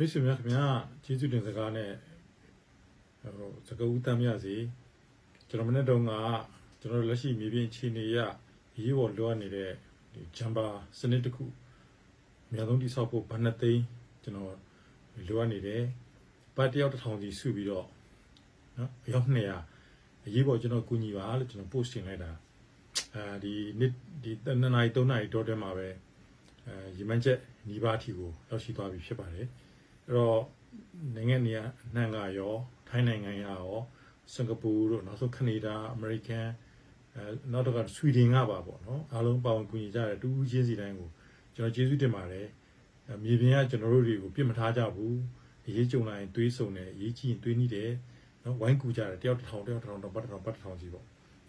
မိတ်ဆွေများခင်ဗျာကျေးဇူးတင်စကားနဲ့ဟိုစကားဦးတမ်းမြစီကျွန်တော်မနေ့တုန်းကကျွန်တော်လက်ရှိမြေပြင်အခြေအနေရရေးပေါ်လိုအပ်နေတဲ့ဒီဂျမ်ဘာစနစ်တစ်ခုအများဆုံးတိဆောက်ဖို့ဘဏ္ဍသိန်းကျွန်တော်လိုအပ်နေတယ်ပတ်တယောက်တစ်ထောင်စီစုပြီးတော့နော်အယောက်200အရေးပေါ်ကျွန်တော်ကူညီပါလို့ကျွန်တော် post တင်လိုက်တာအဲဒီနေ့ဒီ2နာရီ3နာရီတောတဲမှာပဲအဲရီမန်းချက်ညီပါအထိကိုရောက်ရှိသွားပြီဖြစ်ပါတယ် အဲ့တော့နိုင်ငံနေရာအနှံ့ကရောထိုင်းနိုင်ငံရရောစင်ကာပူတို့နောက်ဆုံးကနေဒါအမေရိကန်အဲနောက်တော့ကဆွီဒင်ကပါပေါ့နော်အားလုံးပါဝင်ကူညီကြတဲ့တူဦးချင်းစီတိုင်းကိုကျွန်တော်ကျေးဇူးတင်ပါတယ်အဲမြေပြင်ကကျွန်တော်တို့တွေကိုပြစ်မထားကြဘူးအရေးကြုံလာရင်တွေးဆုံတယ်အရေးကြီးရင်တွေးနေတယ်နော်ဝိုင်းကူကြတယ်တယောက်တစ်ထောင်တယောက်တစ်ထောင်တော့ပတ်တစ်ထောင်ပတ်တစ်ထောင်စီပေါ့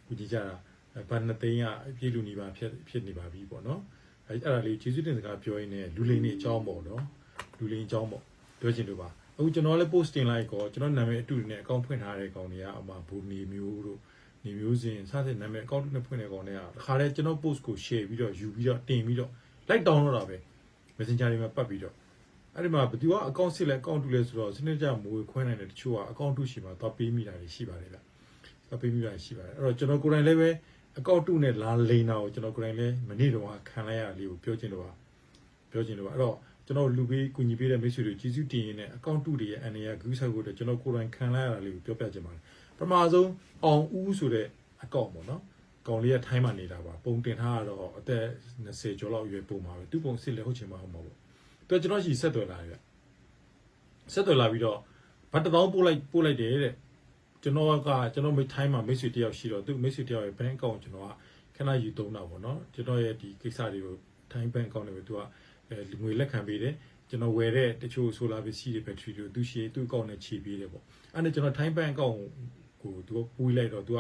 ကူညီကြတာအဲဘာနှစ်သိန်းကအပြည့်လူနေပါဖြစ်ဖြစ်နေပါပြီပေါ့နော်အဲအဲ့ဒါလေးကျေးဇူးတင်စကားပြောရင်းနဲ့လူလိန်နေအကြောင်းပေါ့နော်လူလိန်အကြောင်းပေါ့ ပြောချင်လို့ပါအခုကျွန်တော်လည်း post တင်လိုက်ကောကျွန်တော်နာမည်အတူတူနဲ့ account ဖွင့်ထားတဲ့ကောင်တွေကအမှဘူနေမျိုးတို့နေမျိုးစင်စသဖြင့်နာမည် account နဲ့ဖွင့်တဲ့ကောင်တွေကတခါတည်းကျွန်တော် post ကို share ပြီးတော့ယူပြီးတော့တင်ပြီးတော့ like down လုပ်တာပဲ messenger တွေမှာပတ်ပြီးတော့အဲ့ဒီမှာဘယ်သူက account စစ်လဲ account တူလဲဆိုတော့စနစ်တကျမွေခွဲနိုင်တဲ့တချို့က account တူရှိမှာတော့ပေးမိတာတွေရှိပါတယ်ဗျတော့ပေးမိတာရှိပါတယ်အဲ့တော့ကျွန်တော်ကိုယ်တိုင်လည်းပဲ account တူနဲ့လာလိန်တာကိုကျွန်တော်ကိုယ်တိုင်လည်းမနေ့တုန်းကခံလိုက်ရလေးကိုပြောချင်လို့ပါပြောချင်လို့ပါအဲ့တော့ ကျွန်တော်လူပေးကူညီပေးတဲ့မိတ်ဆွေတွေကျေးဇူးတင်ရင်းနဲ့အကောင့်တုတွေရဲ့အနေရဂူးဆက်ကိုတော့ကျွန်တော်ကိုယ်တိုင်ခံလိုက်ရတာလေးကိုပြောပြချင်ပါတယ်ပထမဆုံးအောင်ဦးဆိုတဲ့အကောင့်ပေါ့နော်ကောင်လေးကထိုင်းမှနေတာပါပုံတင်ထားတော့အသက်20ကျော်လောက်အရွယ်ပုံပါပဲသူ့ပုံစစ်လည်းဟုတ်ချင်မှာဟုတ်မှာပေါ့သူကကျွန်တော်ရှိဆက်သွယ်လာတယ်ဆက်သွယ်လာပြီးတော့ဗတ်တပေါင်းပို့လိုက်ပို့လိုက်တယ်တဲ့ကျွန်တော်ကကျွန်တော်မိထိုင်းမှာမိတ်ဆွေတယောက်ရှိတော့သူမိတ်ဆွေတယောက်ရဲ့ bank account ကျွန်တော်ကခဏယူသုံးတာပေါ့နော်ကျွန်တော်ရဲ့ဒီကိစ္စတွေကိုထိုင်း bank account တွေပဲသူက အဲငွေလက်ခံပေးတယ်ကျွန်တော်ဝယ်တဲ့တချို့ဆိုလာပစ္စည်းတွေဘက်ထရီတွေသူရှေ့သူ့အကောင့်နဲ့ခြေပေးတယ်ပေါ့အဲ့ဒါကျွန်တော်ထိုင်းဘန်အကောင့်ကိုသူကပူးလိုက်တော့သူက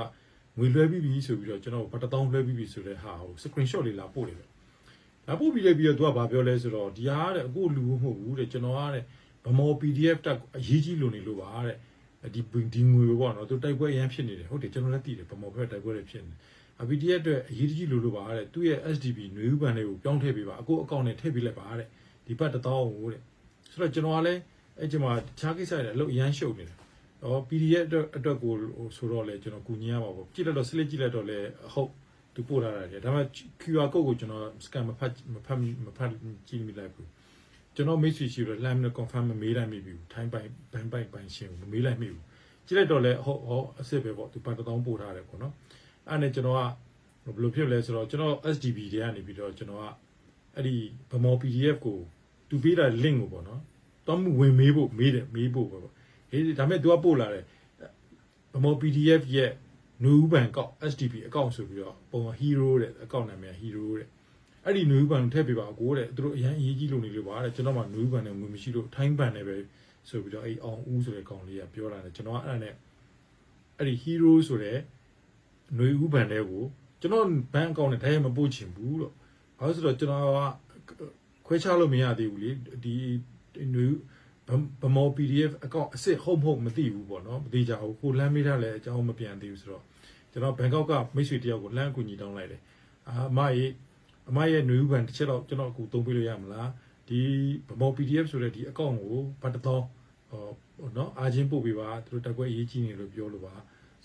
ငွေလွှဲပြီးပြီဆိုပြီးတော့ကျွန်တော်ဘာတစ်တောင်းလွှဲပြီးပြီဆိုတဲ့ဟာကို screenshot လေးလာပို့တယ်ပဲလာပို့ပြီးလိုက်ပြီးတော့သူကဘာပြောလဲဆိုတော့ဒီဟာတဲ့အခုလူမဟုတ်ဘူးတဲ့ကျွန်တော်ကတဲ့ဗမော PDF တက်အရေးကြီးလို့နေလို့ပါတဲ့ဒီဒီငွေပေါ့နော်သူတိုက်ပွဲရမ်းဖြစ်နေတယ်ဟုတ်တယ်ကျွန်တော်လည်းသိတယ်ဗမောဘက်တိုက်ပွဲတွေဖြစ်နေတယ် အ PDF အတွက်အရေးကြီးလို့လို့ပါတဲ့သူ့ရဲ့ SDP ຫນွေဥပန်လေးကိုပြောင်းထည့်ပေးပါအခုအကောင့်နဲ့ထည့်ပေးလိုက်ပါတဲ့ဒီဘက်တစ်သောင်းကိုတဲ့ဆိုတော့ကျွန်တော်ကလည်းအဲ့ဒီမှာတခြားကိစ္စတွေအလုပ်အရန်ရှုပ်နေတယ်။အော် PDF အတွက်အတွက်ကိုဆိုတော့လေကျွန်တော်ကူညီရမှာပေါ့ကြည့်လိုက်တော့ select ကြည့်လိုက်တော့လေဟုတ်သူပို့ထားတာလေဒါပေမဲ့ QR code ကိုကျွန်တော် scan မဖတ်မဖတ်မဖတ်ကြည့်မိလိုက်ဘူးကျွန်တော်မိတ်ဆွေရှိတော့ line နဲ့ confirm မမေးလိုက်မိဘူးထိုင်းပိုင်ဘန်ပိုင်ပိုင်ရှင်ကိုမမေးလိုက်မိဘူးကြည့်လိုက်တော့လေဟုတ်ဟုတ်အစ်စ်ပဲပေါ့သူပတ်တောင်းပို့ထားတယ်ပေါ့နော် အဲ့နဲ့ကျွန်တော်ကဘယ်လိုဖြစ်လဲဆိုတော့ကျွန်တော် SDB တွေကနေပြီးတော့ကျွန်တော်ကအဲ့ဒီဗမော PDF ကိုသူပေးတာ link ကိုပေါ့နော်တော့ဝင်မေးဖို့မေးတယ်မေးဖို့ပဲပေါ့ဟေးဒါပေမဲ့ तू ကပို့လာတယ်ဗမော PDF ရဲ့နူးဘန်ကောက် SDB အကောင့်ဆိုပြီးတော့ပုံ hero တဲ့အကောင့်နာမည် hero တဲ့အဲ့ဒီနူးဘန်ထည့်ပေးပါအကိုတဲ့သူတို့အရင်အရေးကြီးလို့နေလို့ပါတဲ့ကျွန်တော်မှနူးဘန်နဲ့ငွေမရှိလို့ထိုင်းဘန်နဲ့ပဲဆိုပြီးတော့အဲ့အောင်ဦးဆိုတဲ့ကောင်လေးကပြောလာတယ်ကျွန်တော်ကအဲ့ဒါနဲ့အဲ့ဒီ hero ဆိုတဲ့ ຫນွေဥပန်တဲ့ကိုကျွန်တော်ဘဏ်အကောင့်နဲ့တည်းမပို့ချင်ဘူးလို့ဘာလို့ဆိုတော့ကျွန်တော်ကခွဲခြားလို့မရသေးဘူးလေဒီຫນွေဗမော PDF အကောင့်အစ်စ်ဟုတ်မဟုတ်မသိဘူးပေါ့နော်မသိကြဘူးကိုလမ်းမေးထားလဲအကြောင်းမပြန်သေးဘူးဆိုတော့ကျွန်တော်ဘန်ကောက်ကမိတ်ဆွေတယောက်ကိုလမ်းအကူညီတောင်းလိုက်တယ်အာအမရဲ့အမရဲ့ຫນွေဥပန်တစ်ချက်တော့ကျွန်တော်အခုသုံးပေးလို့ရမလားဒီဗမော PDF ဆိုတဲ့ဒီအကောင့်ကိုဘတ်တော်ဟောနော်အာချင်းပို့ပေးပါသူတို့တက်ကွက်အရေးကြီးနေလို့ပြောလို့ပါ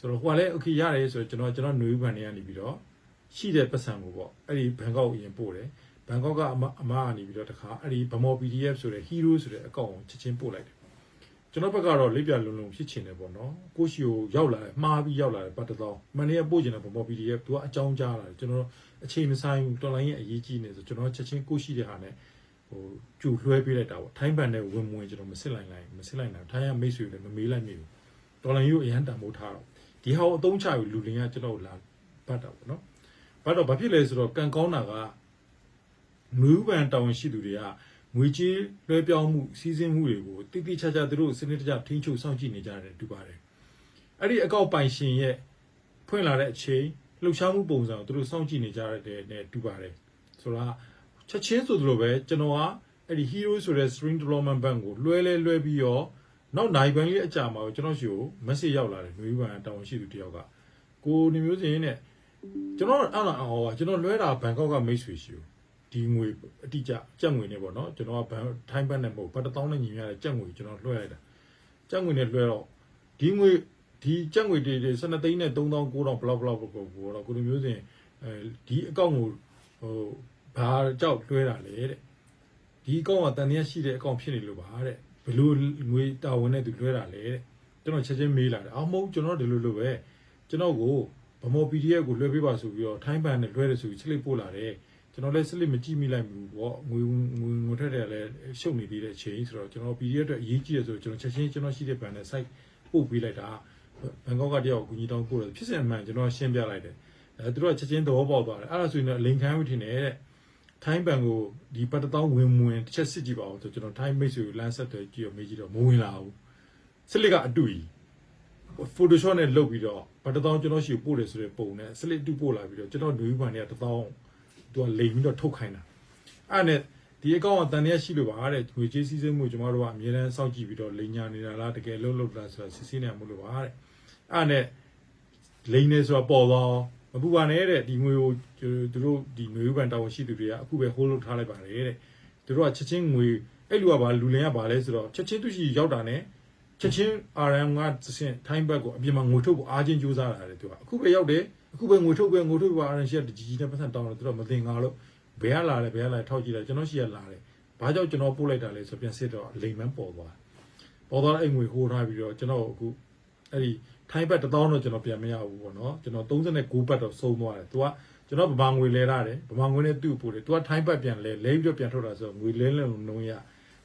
ဆိုတော့ဟိုကလည်း okay ရတယ်ဆိုတော့ကျွန်တော်ကျွန်တော်ຫນွေဥပန်တွေကနေပြီးတော့ရှိတဲ့ပတ်စံကိုပေါ့အဲ့ဒီဘန်ကောက်အရင်ပို့တယ်ဘန်ကောက်ကအမအမကနေပြီးတော့တခါအဲ့ဒီဗမော PDF ဆိုတဲ့ hero ဆိုတဲ့အကောင့်ကိုချက်ချင်းပို့လိုက်တယ်ကျွန်တော်ဘက်ကတော့လိပ်ပြလုံလုံဖြစ်ချင်တယ်ပေါ့နော်ကိုရှိကိုရောက်လာတယ်မှားပြီးရောက်လာတယ်ပတ်တော်မန်နေကပို့ချင်တယ်ဗမော PDF သူကအကြောင်းကြားလာတယ်ကျွန်တော်အချိန်မဆိုင်ဘူးတော်လိုင်းရဲ့အရေးကြီးနေဆိုကျွန်တော်ချက်ချင်းကိုရှိတဲ့ဟာနဲ့ဟိုကျူလွှဲပေးလိုက်တာပေါ့ထိုင်းဘန်နဲ့ဝင်ဝင်ကျွန်တော်မစစ်လိုက်နိုင်မစစ်လိုက်နိုင်ထိုင်းကမိတ်ဆွေလည်းမမေးလိုက်မိဘူးတော်လိုင်းကိုအရန်တန်ဖိုးထားတော့ ဒီဟာကိုအသုံးချယူလူလင်ကကျွန်တော်လာဗတ်တာပေါ့နော်ဗတ်တော့ဘာဖြစ်လဲဆိုတော့ကံကောင်းတာကငွေဥပန်တောင်းရှိသူတွေကငွေကြေးလွှဲပြောင်းမှုစီးဆင်းမှုတွေကိုတိတိကျကျသူတို့စနစ်တကျထိန်းချုပ်စောင့်ကြည့်နေကြတယ်တူပါတယ်အဲ့ဒီအကောက်ပိုင်ရှင်ရဲ့ဖွင့်လာတဲ့အချိန်လှုပ်ရှားမှုပုံစံကိုသူတို့စောင့်ကြည့်နေကြတဲ့နဲ့တူပါတယ်ဆိုတော့ချက်ချင်းဆိုသလိုပဲကျွန်တော်ကအဲ့ဒီ hero ဆိုတဲ့ string development bank ကိုလွှဲလဲလွှဲပြီးတော့ နောက်နိုင်ပိုင်းလေးအကြာမှာကျွန်တော်ရှိကို message ရောက်လာတယ်ຫນွေဘန်တောင်းရှိသူတယောက်ကကိုနေမျိုးစင်းနဲ့ကျွန်တော်အဲ့လာအော်ကျွန်တော်လွှဲတာဘန်ကောက်ကမိတ်ဆွေရှိဒီဒီငွေအတိအကျကြက်ငွေနဲ့ပေါ့နော်ကျွန်တော်ကဘန်ထိုင်းဘတ်နဲ့မဟုတ်ဘတ်တစ်သောင်းနဲ့ညီမျှတဲ့ကြက်ငွေကျွန်တော်လွှဲလိုက်တာကြက်ငွေနဲ့လွှဲတော့ဒီငွေဒီကြက်ငွေတွေတွေ12သိန်းနဲ့3000 9000ဘလောက်ဘလောက်ပေါ့ပေါ့တော့ကိုလိုမျိုးစဉ်အဲဒီအကောင့်ကိုဟိုဘာကြောက်လွှဲတာလဲတဲ့ဒီအကောင့်ကတန်တရားရှိတဲ့အကောင့်ဖြစ်နေလို့ပါတဲ့ ဘယ်လိုငွေတာဝန်နဲ့သူလွှဲတာလဲတဲ့ကျွန်တော်ချက်ချင်းမေးလာတယ်အော်မဟုတ်ကျွန်တော်ဒီလိုလိုပဲကျွန်တော်ကိုဗမော PDF ကိုလွှဲပေးပါဆိုပြီးတော့ထိုင်းဘန်နဲ့လွှဲတယ်ဆိုပြီးချက်လေးပို့လာတယ်ကျွန်တော်လည်းစလစ်မကြည့်မိလိုက်ဘူးပေါ့ငွေငွေငွေထက်တယ်လည်းရှုပ်နေသေးတဲ့အချိန်ဆိုတော့ကျွန်တော် PDF အတွက်အရေးကြီးတယ်ဆိုတော့ကျွန်တော်ချက်ချင်းကျွန်တော်ရှိတဲ့ဘဏ်နဲ့ site ပို့ပေးလိုက်တာဘန်ကောက်ကတယောက်ကိုကူညီတောင်းပို့တယ်ဖြစ်စင်မှန်ကျွန်တော်ရှင်းပြလိုက်တယ်အဲသူတို့ကချက်ချင်းသဘောပေါက်သွားတယ်အဲ့ဒါဆိုရင်တော့လိန်ခမ်းဝထင်တယ်တဲ့ ထိုင်းဘဏ်ကိုဒီပတ်တသောင်းဝင်ဝင်တစ်ချက်စစ်ကြည့်ပါဦးဆိုကျွန်တော်ထိုင်းမိတ်ဆွေကိုလမ်းဆက်တယ်ကြည့်ရမေးကြည့်တော့မဝင်လာဘူးစလစ်ကအတူကြီး Photoshop နဲ့လုပ်ပြီးတော့ဗတ်တသောင်းကျွန်တော်ရှိကိုပို့တယ်ဆိုတဲ့ပုံနဲ့စလစ်တူပို့လာပြီးတော့ကျွန်တော်ဒူဘန်တွေကတသောင်းသူကလိမ်ပြီးတော့ထုတ်ခိုင်းတာအဲ့နဲ့ဒီအကောင့်ကတန်ရရှိလို့ပါတဲ့ငွေကြေးစည်းစိမ်မှုကျွန်တော်တို့ကအမြဲတမ်းစောင့်ကြည့်ပြီးတော့လိမ်ညာနေတာလားတကယ်လုံးလုံးလားဆိုတာစစ်ဆေးနေမှုလို့ပါတဲ့အဲ့နဲ့လိမ်နေဆိုတာပေါ်သွား မပူပါနဲ့တဲ့ဒီငွေကိုသူတို့ဒီငွေဥပန်တာဝန်ရှိသူတွေကအခုပဲ hold လုပ်ထားလိုက်ပါတယ်တဲ့သူတို့ကချက်ချင်းငွေအဲ့လူကဘာလူလင်ကဘာလဲဆိုတော့ချက်ချင်းသူရှိရောက်တာနဲ့ချက်ချင်း RM ကသစင်ထိုင်းဘက်ကိုအပြင်မှာငွေထုတ်ဖို့အားချင်းကြိုးစားလာတယ်သူကအခုပဲရောက်တယ်အခုပဲငွေထုတ်ပဲငွေထုတ်ပါ RM ရှက်ကြီးကြီးနဲ့ပတ်စံတောင်းတယ်သူတို့မသိငါလို့ဘယ်ကလာလဲဘယ်ကလာထောက်ကြည့်တယ်ကျွန်တော်ရှိရလာတယ်ဘာကြောင့်ကျွန်တော်ပို့လိုက်တာလဲဆိုပြန်စစ်တော့လိမ်မန်းပေါ်သွားပေါ်သွားအဲ့ငွေဟိုးထားပြီးတော့ကျွန်တော်အခု အဲ့ဒီထိုင်းဘက်1000တော့ကျွန်တော်ပြန်မရဘူးပေါ့နော်ကျွန်တော်39ဘတ်တော့ဆုံးသွားတယ်သူကကျွန်တော်ဗမာငွေလဲရတယ်ဗမာငွေနဲ့သူ့ပို့တယ်သူကထိုင်းဘက်ပြန်လဲလဲပြီးတော့ပြန်ထုတ်တာဆိုတော့ငွေလဲလဲလုံးလုံးရ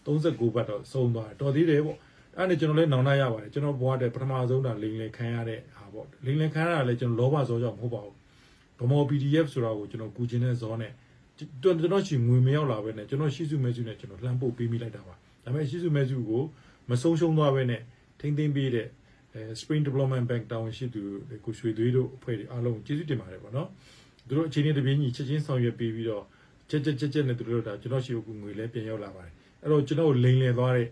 39ဘတ်တော့ဆုံးသွားတယ်တော်သေးတယ်ပေါ့အဲ့ဒါကျွန်တော်လည်းနောင်တရပါတယ်ကျွန်တော်ဘွားတဲ့ပထမဆုံးတာလိန်လည်ခံရတဲ့ဟာပေါ့လိန်လည်ခံရတာလည်းကျွန်တော်လောဘဇောကြောင့်မဟုတ်ပါဘူးဗမော PDF ဆိုတာကိုကျွန်တော်ကူကျင်တဲ့ဇောနဲ့ကျွန်တော်ရှိငွေမရောက်လာပဲနဲ့ကျွန်တော်ရှိစုမဲစုနဲ့ကျွန်တော်လှမ်းပို့ပေးမိလိုက်တာပါဒါပေမဲ့ရှိစုမဲစုကိုမဆုံးရှုံးသွားပဲနဲ့ထိမ့်သိမ့်ပေးတဲ့ အဲ Spring Development Bank တာဝန်ရှိသူကိုရွှေသွေးတို့အဖွဲ့တွေအားလုံးကျေးဇူးတင်ပါတယ်ပေါ့နော်သူတို့အချိန်နဲ့တပြေးညီချက်ချင်းဆောင်ရွက်ပေးပြီးတော့ချက်ချက်ချက်ချက်နဲ့သူတို့ဒါကျွန်တော်ရှိကိုငွေလဲပြန်ရောက်လာပါတယ်အဲ့တော့ကျွန်တော်လိန်လည်သွားတဲ့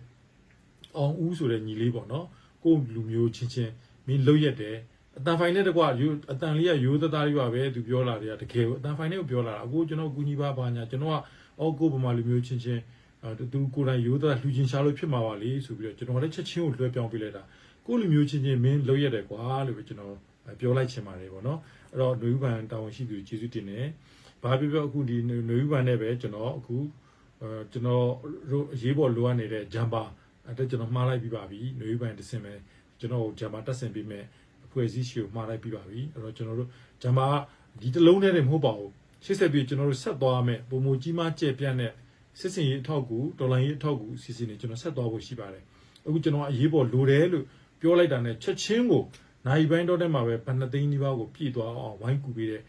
အောင်ဦးဆိုတဲ့ညီလေးပေါ့နော်ကိုယ့်လူမျိုးချင်းချင်းမင်းလုတ်ရက်တယ်အတန်ဖိုင်နဲ့တကွာယူအတန်လေးကယူသက်သားလေးပါပဲသူပြောလာတယ်တကယ်ကိုအတန်ဖိုင်နဲ့ကိုပြောလာတာအခုကျွန်တော်ကူညီပါပါညာကျွန်တော်ကအော်ကိုဗမာလူမျိုးချင်းချင်း အဲသူကိုယ်တိုင်ယူသက်လူချင်းရှာလို့ဖြစ်မှာပါလေဆိုပြီးတော့ကျွန်တော်လည်းချက်ချင်းကိုလွှဲပြောင်းပေးလိုက်တာကိုယ့်လူမျိုးချင်းချင်းမင်းလုတ်ရက်တယ်ကွာလို့ပဲကျွန်တော်ပြောလိုက်ချင်ပါတယ်ပေါ့နော်အဲ့တော့လူဥပန်တာဝန်ရှိသူကျေးဇူးတင်တယ်ဘာပြောပြောအခုဒီလူဥပန်နဲ့ပဲကျွန်တော်အခုအဲကျွန်တော်တို့အရေးပေါ်လိုအပ်နေတဲ့ဂျမ်ပါအဲ့ဒါကျွန်တော်မှားလိုက်ပြီးပါပြီ။ຫນွေဘန်တစ်စင်ပဲကျွန်တော်ဂျမ်မာတက်ဆင်ပြီးမဲ့အဖွဲ့အစည်းရှိကိုမှားလိုက်ပြီးပါပြီ။အဲ့တော့ကျွန်တော်တို့ဂျမ်မာဒီတစ်လုံးနဲ့မဟုတ်ပါဘူး။ရှေ့ဆက်ပြီးကျွန်တော်တို့ဆက်သွားမယ်ပုံမကြီးမားကျက်ပြန့်တဲ့ စစ်စင်ရေးအထောက်ကူဒေါ်လာရေးအထောက်ကူအစီအစဉ်တွေကျွန်တော်ဆက်သွားဖို့ရှိပါတယ်အခုကျွန်တော်အရေးပေါ်လိုတယ်လို့ပြောလိုက်တာနဲ့ချက်ချင်းကိုနိုင်ပိုင်းတော့တဲ့မှာပဲဘဏ္ဍသိန်းဒီပါကိုပြည့်သွားအောင်ဝိုင်းကူပေးတဲ့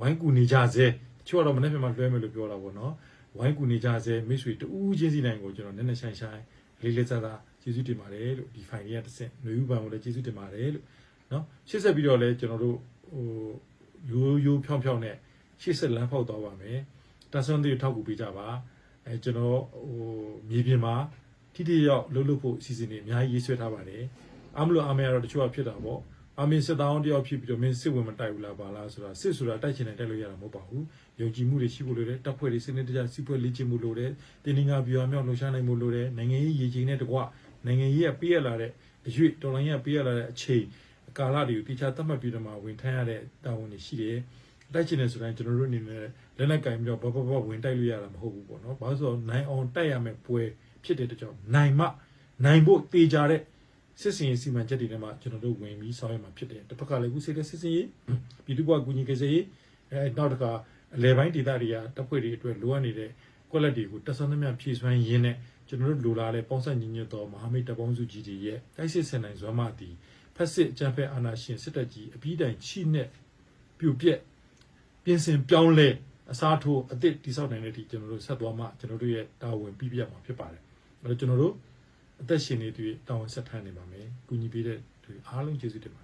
ဝိုင်းကူနေကြစေတချို့ကတော့မနေ့ပြန်မှလွှဲမယ်လို့ပြောတာပေါ့နော်ဝိုင်းကူနေကြစေမိတ်ဆွေတူးချင်းစီနိုင်ကိုကျွန်တော်နည်းနည်းဆိုင်ဆိုင်လေးလေးစားစားကျေးဇူးတင်ပါတယ်လို့ဒီ file ရတစ်ဆင့်ຫນွေဥပံကိုလည်းကျေးဇူးတင်ပါတယ်လို့နော်ရှေ့ဆက်ပြီးတော့လည်းကျွန်တော်တို့ဟိုရိုးရိုးဖြောင်းဖြောင်းနဲ့ရှေ့ဆက်လမ်းဖောက်သွားပါမယ်တန်ဆွမ်းတွေထောက်ကူပေးကြပါ အဲကျွန်တော်ဟိုမြေပြင်မှာထိထိရောက်လှုပ်လှုပ်ဖို့အစီအစဉ်တွေအများကြီးရေးဆွဲထားပါတယ်အားမလို့အားမရတော့တချို့ကဖြစ်တာပေါ့အမင်းစစ်တောင်းတယောက်ဖြစ်ပြီးတော့မင်းစစ်ဝင်မတိုက်ဘူးလားပါလားဆိုတာစစ်ဆိုတာတိုက်ချင်တယ်တိုက်လို့ရတာမဟုတ်ပါဘူးယုံကြည်မှုတွေရှိဖို့လိုတယ်တပ်ဖွဲ့တွေစနစ်တကျစီးပွားလေ့ကျင့်မှုလိုတယ်တင်းငါပြူအမြောက်လှူရှားနိုင်မှုလိုတယ်နိုင်ငံရေးရည်ချင်းနဲ့တကွနိုင်ငံရေးကပေးရလာတဲ့အရွေ့တော်လိုင်းကပေးရလာတဲ့အချိန်ကာလတွေကိုတိကျသတ်မှတ်ပြီးတော့မှဝင်ထမ်းရတဲ့တာဝန်တွေရှိတယ် တိုက်ချင်တယ်ဆိုရင်ကျွန်တော်တို့အနေနဲ့လက်လက်ကင်ပြီးတော့ဘဘဘဝင်တိုက်လို့ရတာမဟုတ်ဘူးပေါ့နော်ဘာလို့ဆိုတော့နိုင်အောင်တိုက်ရမယ်ပွဲဖြစ်တဲ့တကြောင်နိုင်မှနိုင်ဖို့တေချာတဲ့စစ်စင်ရေးစီမံချက်တွေထဲမှာကျွန်တော်တို့ဝင်ပြီးဆောင်ရွက်မှာဖြစ်တယ်တစ်ဖက်ကလည်းခုစိတ်တဲ့စစ်စင်ရေးပြည်သူ့ဘဝကူညီကိစ္စရေးအဲနောက်တစ်ခါအလဲပိုင်းဒေသတွေကတပ်ဖွဲ့တွေအတွက်လိုအပ်နေတဲ့ကွက်လက်တွေကိုတက်ဆန်းသမျှဖြည့်စွမ်းရင်းနဲ့ကျွန်တော်တို့လိုလားတဲ့ပေါင်းဆက်ညီညွတ်သောမဟာမိတ်တပ်ပေါင်းစုကြီးတွေရဲ့တိုက်စစ်ဆင်နိုင်စွမ်းမသည်ဖက်စစ်အကြမ်းဖက်အာဏာရှင်စစ်တပ်ကြီးအပြီးတိုင်ချိနဲ့ပြိုပြက် ပြင်ဆင်ပြောင်းလဲအစားထိုးအသစ်တိဆောက်နိုင်တဲ့အထိကျွန်တော်တို့ဆက်သွားမှကျွန်တော်တို့ရဲ့တာဝန်ပြီးပြတ်မှာဖြစ်ပါတယ်အဲတော့ကျွန်တော်တို့အသက်ရှင်နေသူတောင်းဝန်ဆက်ထမ်းနေပါမယ်။ကူညီပေးတဲ့သူအားလုံးကျေးဇူးတင်ပါတယ်